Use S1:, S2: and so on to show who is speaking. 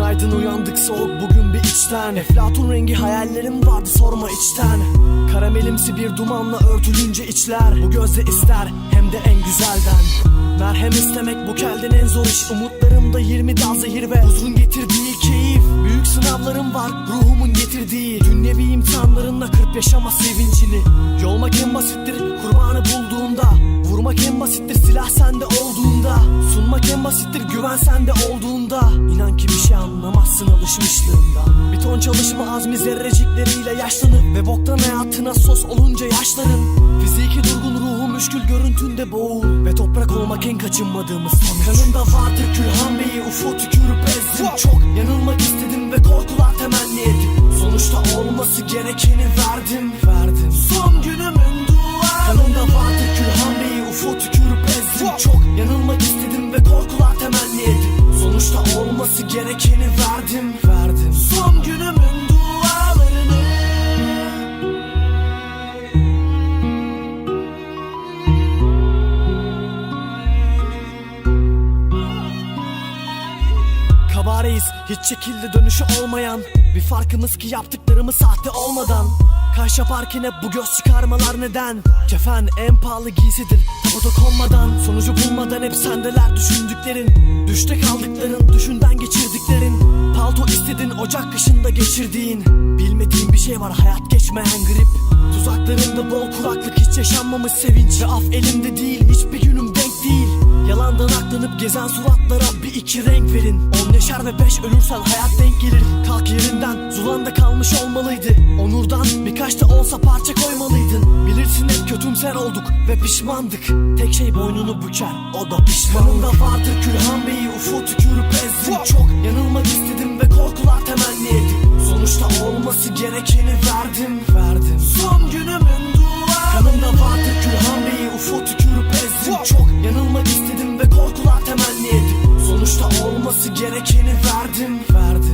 S1: Günaydın uyandık soğuk. Bugün bir içten. Eflatun rengi hayallerim vardı sorma içten. Karamelimsi bir dumanla örtülünce içler. Bu gözle ister hem de en güzelden. Merhem istemek bu kelden en zor iş. Umutlarımda 20 dal zehir ve huzurun getirdiği keyif. Büyük sınavlarım var ruhumun getirdiği. Dünyevi imtihanlarınla kırp yaşama sevincini. Yolmak en basittir kurbanı bulduğunda. Vurmak en basittir güven sende olduğunda İnan ki bir şey anlamazsın alışmışlığından Bir ton çalışma azmi zerrecikleriyle yaşlanıp Ve boktan hayatına sos olunca yaşların Fiziki durgun ruhu müşkül görüntünde boğul Ve toprak olmak en kaçınmadığımız sonuç. Kanımda vardır külhan beyi ufo tükürüp ezdim Çok. Yanılmak istedim ve korkular temenni ettim. Sonuçta olması gerekeni verdim Verdim. Son günümün duvarı Kanımda vardır külhan beyi ufo tükürüp ezdim Çok. Yanılmak olması gerekeni verdim Kabareyiz hiç şekilde dönüşü olmayan. Bir farkımız ki yaptıklarımız sahte olmadan. Kaş yaparken hep bu göz çıkarmalar neden? Kefen en pahalı giysidir tabuta konmadan Sonucu bulmadan hep sendeler düşündüklerin. Düşte kaldıkların düşünden geçirdiklerin. Palto istedin ocak kışında geçirdiğin. Bilmediğin bir şey var hayat geçmeyen grip. Tuzaklarında bol kuraklık hiç yaşanmamış sevinç. Ve af elimde değil hiçbir günüm denk değil. Yalandan aklanıp gezen suratlara iki renk verin. On yaşar ve beş ölürsen hayat denk gelir. Kalk yerinden zulanda kalmış olmalıydı. Onurdan birkaç da olsa parça koymalıydın. Bilirsin hep kötümser olduk ve pişmandık. Tek şey boynunu büker o da pişman Kanımda vardır külhan beyi ufo tükürüp ezdim. Çok Gerekeni verdim verdim.